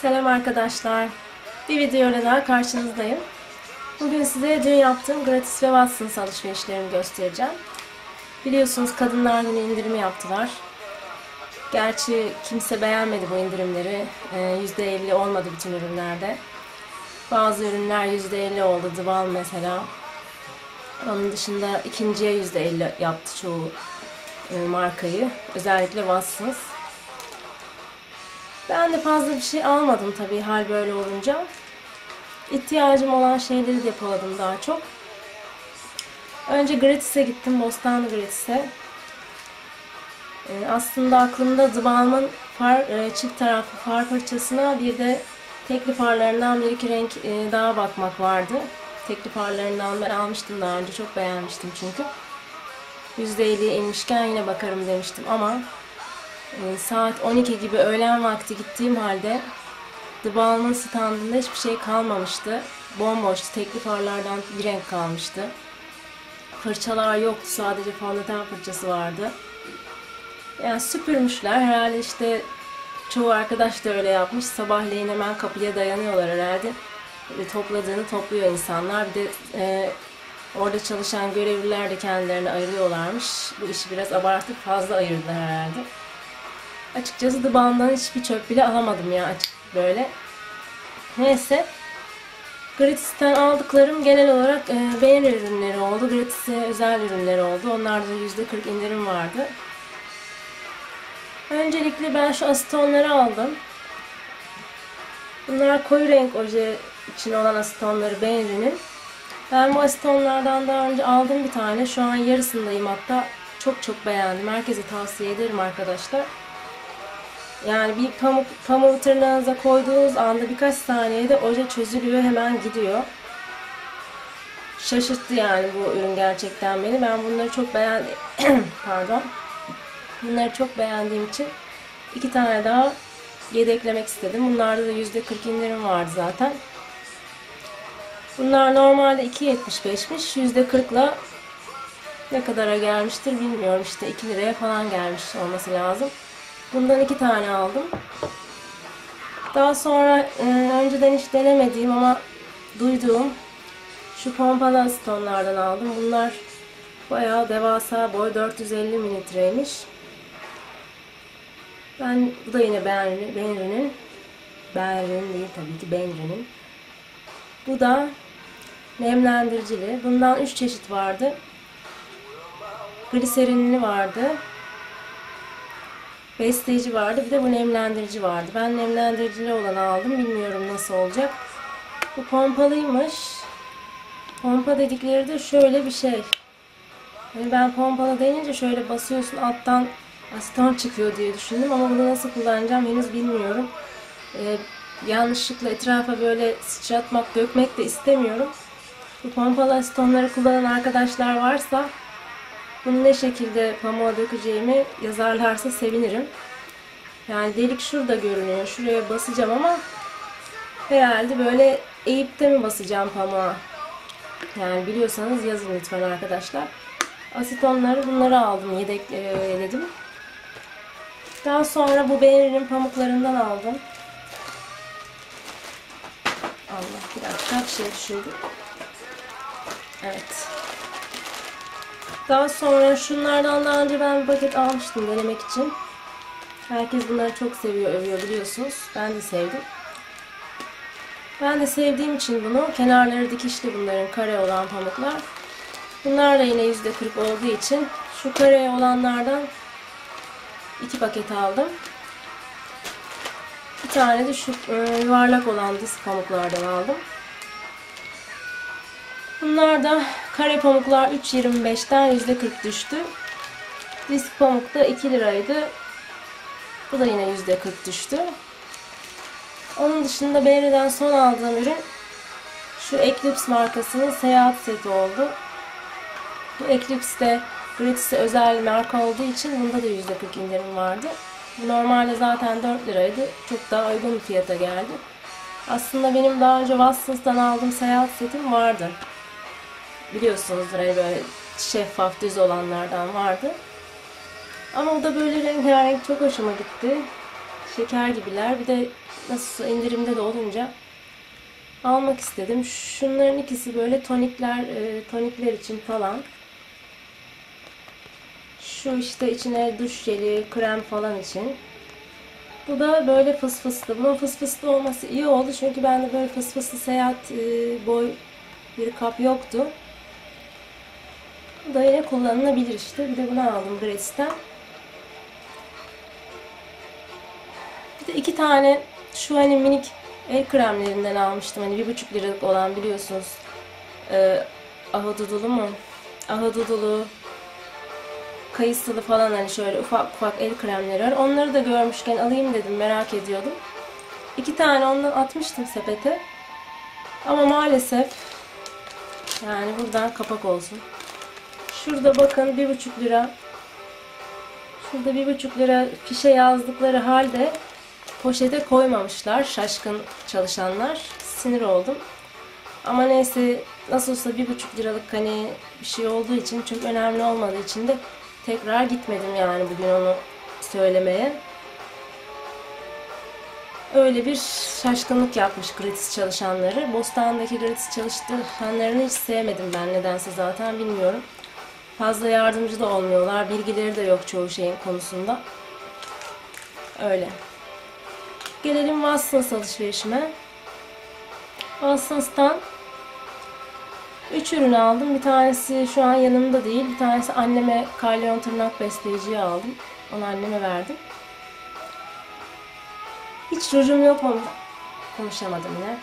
Selam arkadaşlar. Bir videoyla daha karşınızdayım. Bugün size dün yaptığım Gratis ve Watsons alışverişlerimi göstereceğim. Biliyorsunuz Kadınlar Günü indirimi yaptılar. Gerçi kimse beğenmedi bu indirimleri. Ee, %50 olmadı bütün ürünlerde. Bazı ürünler %50 oldu. Dıval mesela. Onun dışında ikinciye %50 yaptı çoğu e, markayı. Özellikle Watsons. Ben de fazla bir şey almadım tabii hal böyle olunca. İhtiyacım olan şeyleri depoladım daha çok. Önce Gratis'e gittim, Bostanlı Gratis'e. Ee, aslında aklımda Dubam'ın far, e, çift taraflı far fırçasına bir de tekli farlarından bir iki renk e, daha bakmak vardı. Tekli farlarından ben almıştım daha önce, çok beğenmiştim çünkü. %50'ye inmişken yine bakarım demiştim ama saat 12 gibi öğlen vakti gittiğim halde The Balm'ın standında hiçbir şey kalmamıştı. Bomboştu. Tekli farlardan bir renk kalmıştı. Fırçalar yoktu. Sadece fondöten fırçası vardı. Yani süpürmüşler. Herhalde işte çoğu arkadaş da öyle yapmış. Sabahleyin hemen kapıya dayanıyorlar herhalde. Böyle topladığını topluyor insanlar. Bir de e, orada çalışan görevliler de kendilerini ayırıyorlarmış. Bu işi biraz abartıp fazla ayırdılar herhalde. Açıkçası The hiçbir çöp bile alamadım ya açık böyle. Neyse. Gratis'ten aldıklarım genel olarak e, beğeni ürünleri oldu. Gratis'e özel ürünleri oldu. Onlarda %40 indirim vardı. Öncelikle ben şu asitonları aldım. Bunlar koyu renk oje için olan asitonları beğeninin. Ben bu asitonlardan daha önce aldım bir tane. Şu an yarısındayım hatta. Çok çok beğendim. Herkese tavsiye ederim arkadaşlar. Yani bir pamuk, pamuğu tırnağınıza koyduğunuz anda birkaç saniyede oje çözülüyor hemen gidiyor. Şaşırttı yani bu ürün gerçekten beni. Ben bunları çok beğendim. Pardon. Bunları çok beğendiğim için iki tane daha yedeklemek istedim. Bunlarda da %40 indirim vardı zaten. Bunlar normalde 2.75'miş. %40'la ne kadara gelmiştir bilmiyorum. İşte 2 liraya falan gelmiş olması lazım. Bundan iki tane aldım. Daha sonra e, önceden hiç denemediğim ama duyduğum şu pompalı asitonlardan aldım. Bunlar bayağı devasa boy 450 mililitreymiş. Ben bu da yine Benri'nin Benri'nin değil tabii ki Benri'nin. Bu da nemlendiricili. Bundan 3 çeşit vardı. Gliserinli vardı. Besleyici vardı. Bir de bu nemlendirici vardı. Ben nemlendiricili olanı aldım. Bilmiyorum nasıl olacak. Bu pompalıymış. Pompa dedikleri de şöyle bir şey. Yani ben pompalı deyince şöyle basıyorsun alttan asiton çıkıyor diye düşündüm ama bunu nasıl kullanacağım henüz bilmiyorum. Ee, yanlışlıkla etrafa böyle sıçratmak, dökmek de istemiyorum. Bu pompalı asitonları kullanan arkadaşlar varsa bunu ne şekilde pamuğa dökeceğimi yazarlarsa sevinirim. Yani delik şurada görünüyor. Şuraya basacağım ama herhalde böyle eğip de mi basacağım pamuğa? Yani biliyorsanız yazın lütfen arkadaşlar. Asitonları bunları aldım. Yedekledim. Daha sonra bu beğenirim pamuklarından aldım. Allah bir dakika bir şey düşürdüm. Evet. Daha sonra şunlardan daha önce ben bir paket almıştım denemek için. Herkes bunları çok seviyor, övüyor biliyorsunuz. Ben de sevdim. Ben de sevdiğim için bunu, kenarları dikişli bunların kare olan pamuklar. Bunlar da yine %40 olduğu için şu kare olanlardan iki paket aldım. Bir tane de şu e, yuvarlak olan disk pamuklardan aldım. Bunlar da kare pamuklar 3.25'ten %40 düştü. Disk pamuk da 2 liraydı. Bu da yine %40 düştü. Onun dışında Berry'den son aldığım ürün şu Eclipse markasının seyahat seti oldu. Bu Eclipse de Gratis'e özel marka olduğu için bunda da %40 indirim vardı. Normalde zaten 4 liraydı. Çok daha uygun bir fiyata geldi. Aslında benim daha önce Watsons'tan aldığım seyahat setim vardı biliyorsunuzdur hani böyle şeffaf düz olanlardan vardı. Ama o da böyle rengarenk çok hoşuma gitti. Şeker gibiler. Bir de nasıl indirimde de olunca almak istedim. Şunların ikisi böyle tonikler, e, tonikler için falan. Şu işte içine duş jeli, krem falan için. Bu da böyle fıs fıslı. Bunun fıs fıslı olması iyi oldu çünkü bende böyle fıs fıslı seyahat e, boy bir kap yoktu. Yine kullanılabilir işte. Bir de bunu aldım Grace'ten. Bir de iki tane şu hani minik el kremlerinden almıştım. Hani bir buçuk liralık olan biliyorsunuz. Ee, ahududulu mu? Ahududulu, kayısılı falan hani şöyle ufak ufak el kremleri var. Onları da görmüşken alayım dedim merak ediyordum. İki tane ondan atmıştım sepete. Ama maalesef yani buradan kapak olsun. Şurada bakın bir buçuk lira. Şurada bir buçuk lira fişe yazdıkları halde poşete koymamışlar. Şaşkın çalışanlar. Sinir oldum. Ama neyse nasıl olsa bir buçuk liralık hani bir şey olduğu için çok önemli olmadığı için de tekrar gitmedim yani bugün onu söylemeye. Öyle bir şaşkınlık yapmış gratis çalışanları. Bostan'daki gratis çalışanlarını hiç sevmedim ben nedense zaten bilmiyorum. Fazla yardımcı da olmuyorlar. Bilgileri de yok çoğu şeyin konusunda. Öyle. Gelelim Watsons alışverişime. Watsons'tan 3 ürün aldım. Bir tanesi şu an yanımda değil. Bir tanesi anneme kalyon tırnak besleyiciyi aldım. Onu anneme verdim. Hiç rujum yok mu? Konuşamadım yine.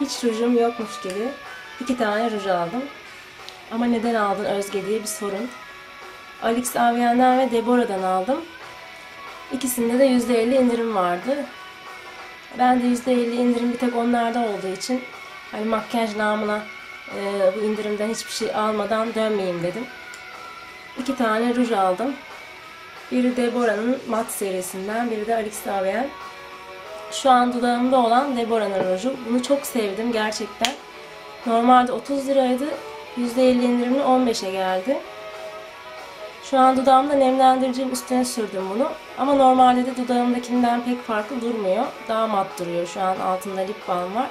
Hiç rujum yokmuş gibi iki tane ruj aldım. Ama neden aldın Özge diye bir sorun. Alex Avien'den ve Deborah'dan aldım. İkisinde de %50 indirim vardı. Ben de %50 indirim bir tek onlarda olduğu için hani makyaj namına e, bu indirimden hiçbir şey almadan dönmeyeyim dedim. İki tane ruj aldım. Biri Deborah'ın mat serisinden, biri de Alex Avien. Şu an dudağımda olan Deborah'ın ruju. Bunu çok sevdim gerçekten. Normalde 30 liraydı. %50 indirimli 15'e geldi. Şu an dudağımda nemlendiricinin üstüne sürdüm bunu. Ama normalde de dudağımdakinden pek farklı durmuyor. Daha mat duruyor. Şu an altında lip balm var.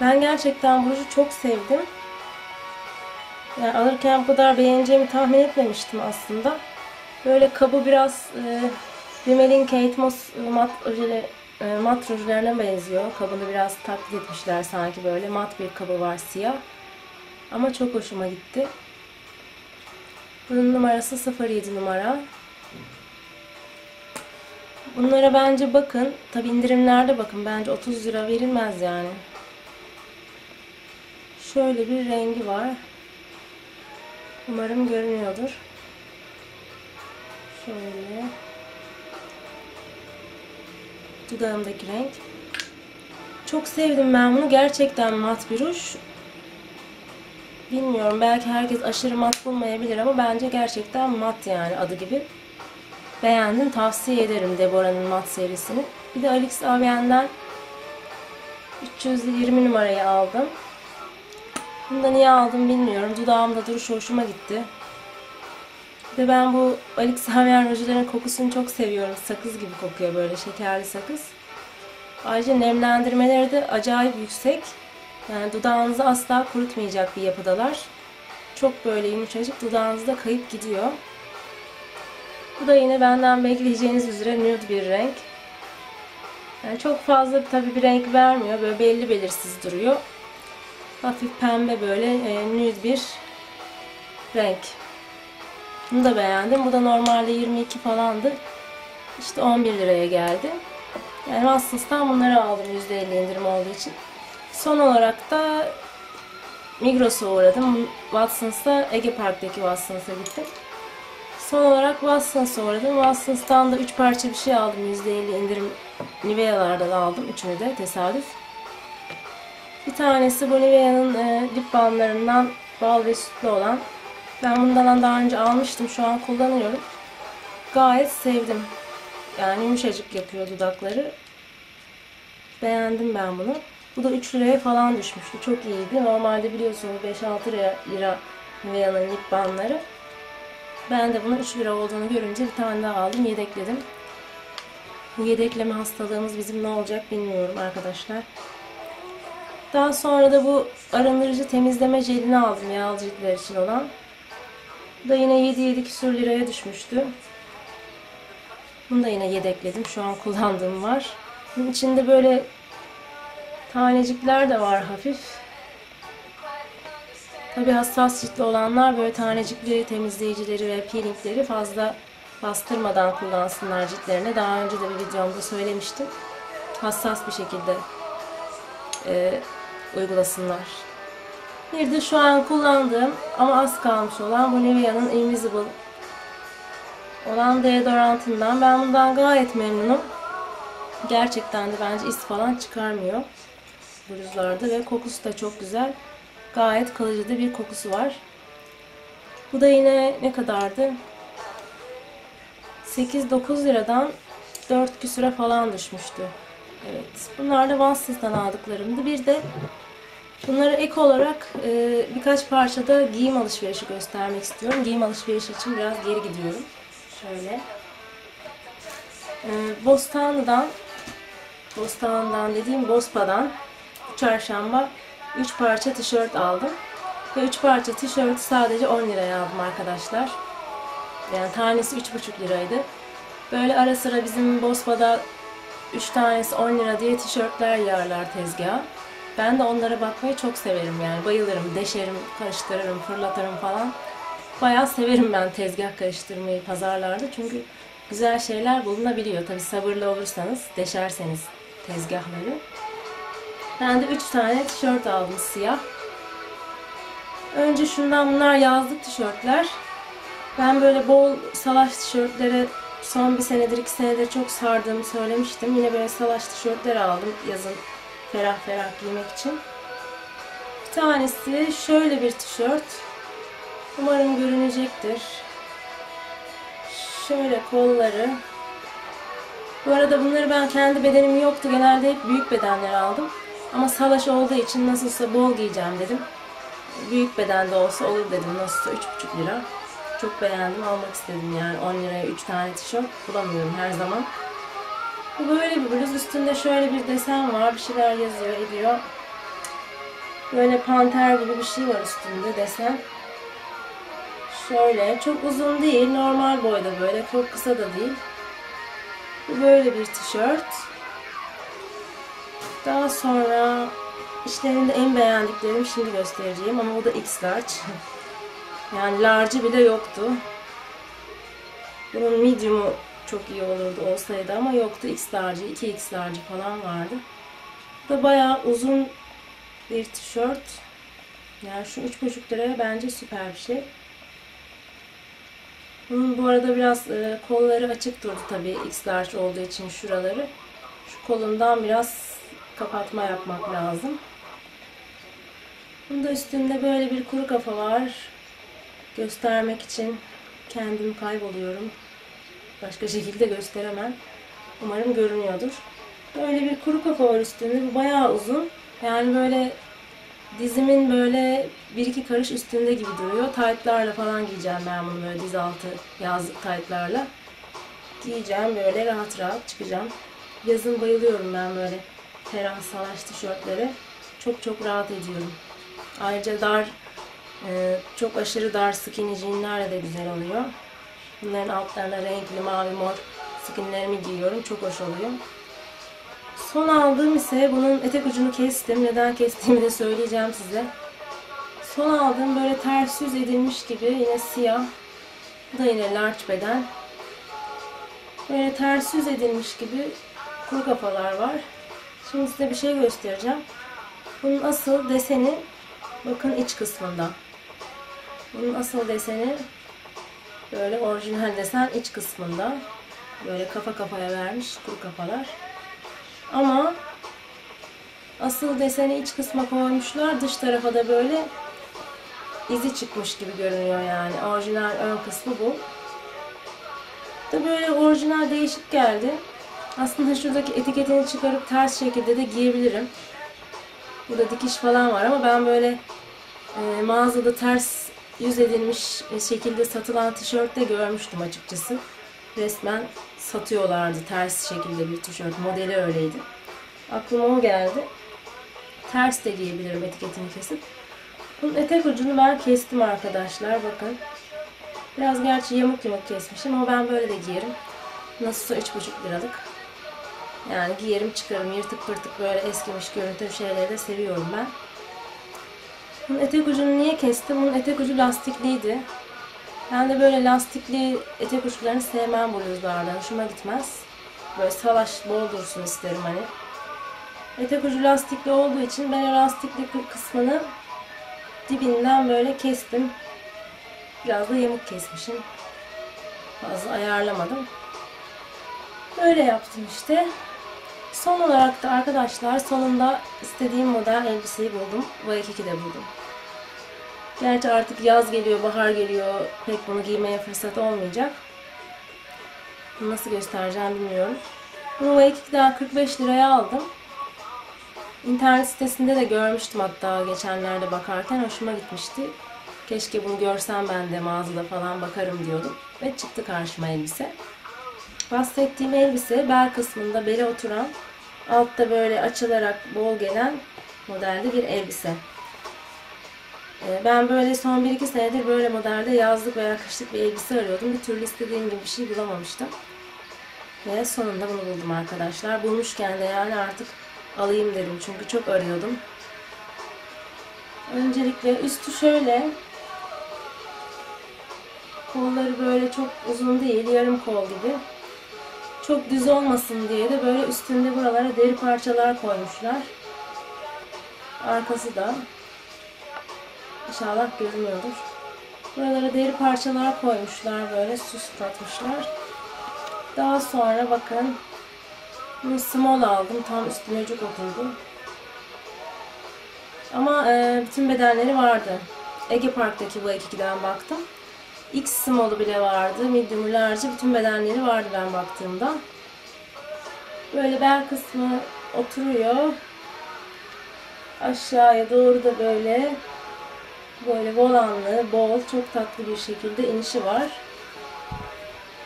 Ben gerçekten bu ruju çok sevdim. Yani alırken bu kadar beğeneceğimi tahmin etmemiştim aslında. Böyle kabı biraz e, Rimmel'in Kate Moss mat, ojele, e, mat rujlarına benziyor. Kabını biraz taklit etmişler sanki böyle. Mat bir kabı var siyah. Ama çok hoşuma gitti. Bunun numarası 07 numara. Bunlara bence bakın. Tabi indirimlerde bakın. Bence 30 lira verilmez yani. Şöyle bir rengi var. Umarım görünüyordur. Şöyle. Dudağımdaki renk. Çok sevdim ben bunu. Gerçekten mat bir ruj. Bilmiyorum belki herkes aşırı mat bulmayabilir ama bence gerçekten mat yani adı gibi. Beğendim. Tavsiye ederim Deborah'ın mat serisini. Bir de Alex Avien'den 320 numarayı aldım. Bunu da niye aldım bilmiyorum. Dudağımda duruş hoşuma gitti. Ve ben bu Alex Havien rujların kokusunu çok seviyorum. Sakız gibi kokuyor böyle şekerli sakız. Ayrıca nemlendirmeleri de acayip yüksek. Yani dudağınızı asla kurutmayacak bir yapıdalar. Çok böyle yumuşacık dudağınızda kayıp gidiyor. Bu da yine benden bekleyeceğiniz üzere nude bir renk. Yani çok fazla tabii bir renk vermiyor. Böyle belli belirsiz duruyor. Hafif pembe böyle e, nude bir renk. Bunu da beğendim. Bu da normalde 22 falandı. İşte 11 liraya geldi. Yani Watsons'tan bunları aldım %50 indirim olduğu için. Son olarak da Migros'a uğradım. Watsons'ta Ege Park'taki Watsons'a gittim. Son olarak Watsons'a uğradım. Watsons'tan da 3 parça bir şey aldım. %50 indirim Nivea'lardan aldım. Üçünü de tesadüf. Bir tanesi bu Nivea'nın e, lip balmlarından bal ve sütlü olan. Ben bundan daha önce almıştım. Şu an kullanıyorum. Gayet sevdim. Yani yumuşacık yapıyor dudakları. Beğendim ben bunu. Bu da 3 liraya falan düşmüştü. Çok iyiydi. Normalde biliyorsunuz 5-6 lira, lira Nivea'nın lip balmları. Ben de bunun 3 lira olduğunu görünce bir tane daha aldım. Yedekledim. Bu yedekleme hastalığımız bizim ne olacak bilmiyorum arkadaşlar. Daha sonra da bu arındırıcı temizleme jelini aldım yağlı ciltler için olan. Bu da yine 7-7 küsur liraya düşmüştü. Bunu da yine yedekledim. Şu an kullandığım var. Bunun içinde böyle tanecikler de var hafif. Tabi hassas ciltli olanlar böyle tanecikli temizleyicileri ve peelingleri fazla bastırmadan kullansınlar ciltlerine. Daha önce de bir videomda söylemiştim. Hassas bir şekilde e, uygulasınlar. Bir de şu an kullandığım ama az kalmış olan bu Nivea'nın Invisible olan deodorantından. Ben bundan gayet memnunum. Gerçekten de bence iz falan çıkarmıyor bluzlarda ve kokusu da çok güzel. Gayet kalıcı da bir kokusu var. Bu da yine ne kadardı? 8-9 liradan 4 küsüre falan düşmüştü. Evet. Bunlar da Watsons'tan aldıklarımdı. Bir de bunları ek olarak e, birkaç parçada giyim alışverişi göstermek istiyorum. Giyim alışverişi için biraz geri gidiyorum. Şöyle. E, Bostanlı'dan Bostanlı'dan dediğim Bospa'dan çarşamba 3 parça tişört aldım. Ve 3 parça tişörtü sadece 10 liraya aldım arkadaşlar. Yani tanesi 3,5 liraydı. Böyle ara sıra bizim Bospa'da 3 tanesi 10 lira diye tişörtler yağarlar tezgaha. Ben de onlara bakmayı çok severim yani. Bayılırım, deşerim, karıştırırım, fırlatırım falan. Bayağı severim ben tezgah karıştırmayı pazarlarda. Çünkü güzel şeyler bulunabiliyor. Tabi sabırlı olursanız, deşerseniz tezgahları. Ben de 3 tane tişört aldım siyah. Önce şundan bunlar yazlık tişörtler. Ben böyle bol salaş tişörtlere son bir senedir iki senedir çok sardığımı söylemiştim. Yine böyle salaş tişörtler aldım yazın ferah ferah giymek için. Bir tanesi şöyle bir tişört. Umarım görünecektir. Şöyle kolları. Bu arada bunları ben kendi bedenim yoktu. Genelde hep büyük bedenler aldım. Ama salaş olduğu için nasılsa bol giyeceğim dedim. Büyük bedende olsa olur dedim. Nasılsa 3,5 lira. Çok beğendim. Almak istedim yani. 10 liraya 3 tane tişört bulamıyorum her zaman. Bu böyle bir bluz. Üstünde şöyle bir desen var. Bir şeyler yazıyor, ediyor. Böyle panter gibi bir şey var üstünde desen. Şöyle. Çok uzun değil. Normal boyda böyle. Çok kısa da değil. Bu böyle bir tişört. Daha sonra işlerinde en beğendiklerim şimdi göstereceğim ama o da X large. Yani large'ı bile yoktu. Bunun medium'u çok iyi olurdu olsaydı ama yoktu. X large'ı, 2X large'ı falan vardı. Bu da bayağı uzun bir tişört. Yani şu 3,5 liraya bence süper bir şey. Bunun bu arada biraz e, kolları açık durdu tabii X large olduğu için şuraları. Şu kolundan biraz kapatma yapmak lazım. Bunda üstünde böyle bir kuru kafa var. Göstermek için kendimi kayboluyorum. Başka şekilde gösteremem. Umarım görünüyordur. Böyle bir kuru kafa var üstünde. Bu bayağı uzun. Yani böyle dizimin böyle bir iki karış üstünde gibi duruyor. Taytlarla falan giyeceğim ben bunu böyle diz altı yazlık taytlarla. Giyeceğim böyle rahat rahat çıkacağım. Yazın bayılıyorum ben böyle ferah salaş tişörtlere. Çok çok rahat ediyorum. Ayrıca dar, e, çok aşırı dar skinny jeanlerle de güzel oluyor. Bunların altlarına renkli mavi mor skinlerimi giyiyorum. Çok hoş oluyor. Son aldığım ise bunun etek ucunu kestim. Neden kestiğimi de söyleyeceğim size. Son aldığım böyle ters yüz edilmiş gibi yine siyah. Bu da yine large beden. Böyle ters yüz edilmiş gibi kuru kafalar var. Şimdi size bir şey göstereceğim. Bunun asıl deseni bakın iç kısmında. Bunun asıl deseni böyle orijinal desen iç kısmında. Böyle kafa kafaya vermiş kuru kafalar. Ama asıl deseni iç kısma koymuşlar. Dış tarafa da böyle izi çıkmış gibi görünüyor yani. Orijinal ön kısmı bu. Da böyle orijinal değişik geldi. Aslında şuradaki etiketini çıkarıp ters şekilde de giyebilirim. Burada dikiş falan var ama ben böyle e, mağazada ters yüz edilmiş şekilde satılan tişörtte görmüştüm açıkçası. Resmen satıyorlardı ters şekilde bir tişört. Modeli öyleydi. Aklıma o geldi. Ters de giyebilirim etiketini kesip. Bunun etek ucunu ben kestim arkadaşlar. Bakın. Biraz gerçi yamuk yamuk kesmişim ama ben böyle de giyerim. Nasılsa 3,5 liralık. Yani giyerim çıkarım yırtık pırtık böyle eskimiş görüntü şeyleri de seviyorum ben. Bunun etek ucunu niye kestim? Bunun etek ucu lastikliydi. Ben de böyle lastikli etek uçlarını sevmem bu rüzgarda. Hoşuma gitmez. Böyle salaş bol dursun isterim hani. Etek ucu lastikli olduğu için ben o lastikli kısmını dibinden böyle kestim. Biraz da yamuk kesmişim. Fazla ayarlamadım. Böyle yaptım işte. Son olarak da arkadaşlar sonunda istediğim model elbiseyi buldum. Waikiki'de buldum. Gerçi artık yaz geliyor, bahar geliyor. Pek bunu giymeye fırsat olmayacak. Nasıl göstereceğim bilmiyorum. Bunu Waikiki'den 45 liraya aldım. İnternet sitesinde de görmüştüm hatta geçenlerde bakarken. Hoşuma gitmişti. Keşke bunu görsem ben de mağazada falan bakarım diyordum. Ve çıktı karşıma elbise. Bahsettiğim elbise bel kısmında bele oturan, altta böyle açılarak bol gelen modelde bir elbise. Ee, Ben böyle son 1-2 senedir böyle modelde yazlık veya kışlık bir elbise arıyordum. Bir türlü istediğim gibi bir şey bulamamıştım. Ve sonunda bunu buldum arkadaşlar. Bulmuşken de yani artık alayım dedim çünkü çok arıyordum. Öncelikle üstü şöyle. Kolları böyle çok uzun değil, yarım kol gibi. Çok düz olmasın diye de böyle üstünde buralara deri parçalar koymuşlar. Arkası da İnşallah görünüyordur. Buralara deri parçalar koymuşlar böyle süs katmışlar. Daha sonra bakın bunu small aldım. Tam üstüne cuk oturdu. Ama e, bütün bedenleri vardı. Ege Park'taki bu ikiden baktım. X small'u bile vardı. Medium large bütün bedenleri vardı ben baktığımda. Böyle bel kısmı oturuyor. Aşağıya doğru da böyle böyle volanlı, bol, çok tatlı bir şekilde inişi var.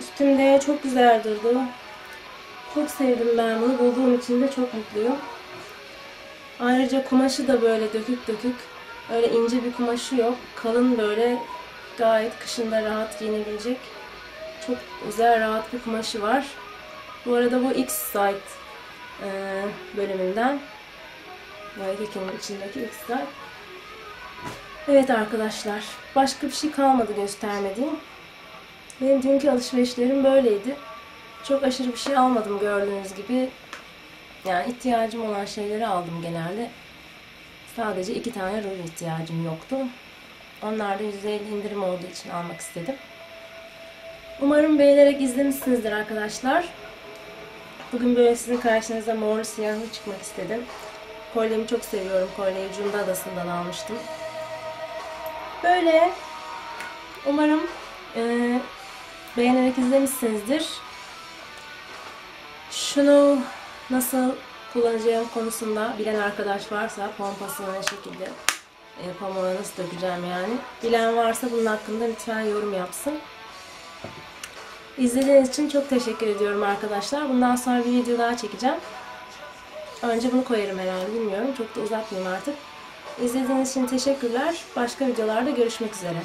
Üstümde çok güzel durdu. Çok sevdim ben bunu. Bulduğum için de çok mutluyum. Ayrıca kumaşı da böyle dökük dökük. Öyle ince bir kumaşı yok. Kalın böyle gayet kışında rahat giyinebilecek. Çok güzel rahat bir kumaşı var. Bu arada bu X-Site e, bölümünden. Kekenin içindeki X-Site. Evet arkadaşlar. Başka bir şey kalmadı göstermediğim. Benim dünkü alışverişlerim böyleydi. Çok aşırı bir şey almadım gördüğünüz gibi. Yani ihtiyacım olan şeyleri aldım genelde. Sadece iki tane ruj ihtiyacım yoktu. Onlar da %50 indirim olduğu için almak istedim. Umarım beğenerek izlemişsinizdir arkadaşlar. Bugün böyle sizin karşınıza morlu siyahlı çıkmak istedim. Kolyemi çok seviyorum. Kolyeyi Cunda Adası'ndan almıştım. Böyle. Umarım e, beğenerek izlemişsinizdir. Şunu nasıl kullanacağım konusunda bilen arkadaş varsa pompasını ne şekilde e, pamuğuna nasıl dökeceğim yani. Bilen varsa bunun hakkında lütfen yorum yapsın. İzlediğiniz için çok teşekkür ediyorum arkadaşlar. Bundan sonra bir video daha çekeceğim. Önce bunu koyarım herhalde bilmiyorum. Çok da uzatmayayım artık. İzlediğiniz için teşekkürler. Başka videolarda görüşmek üzere.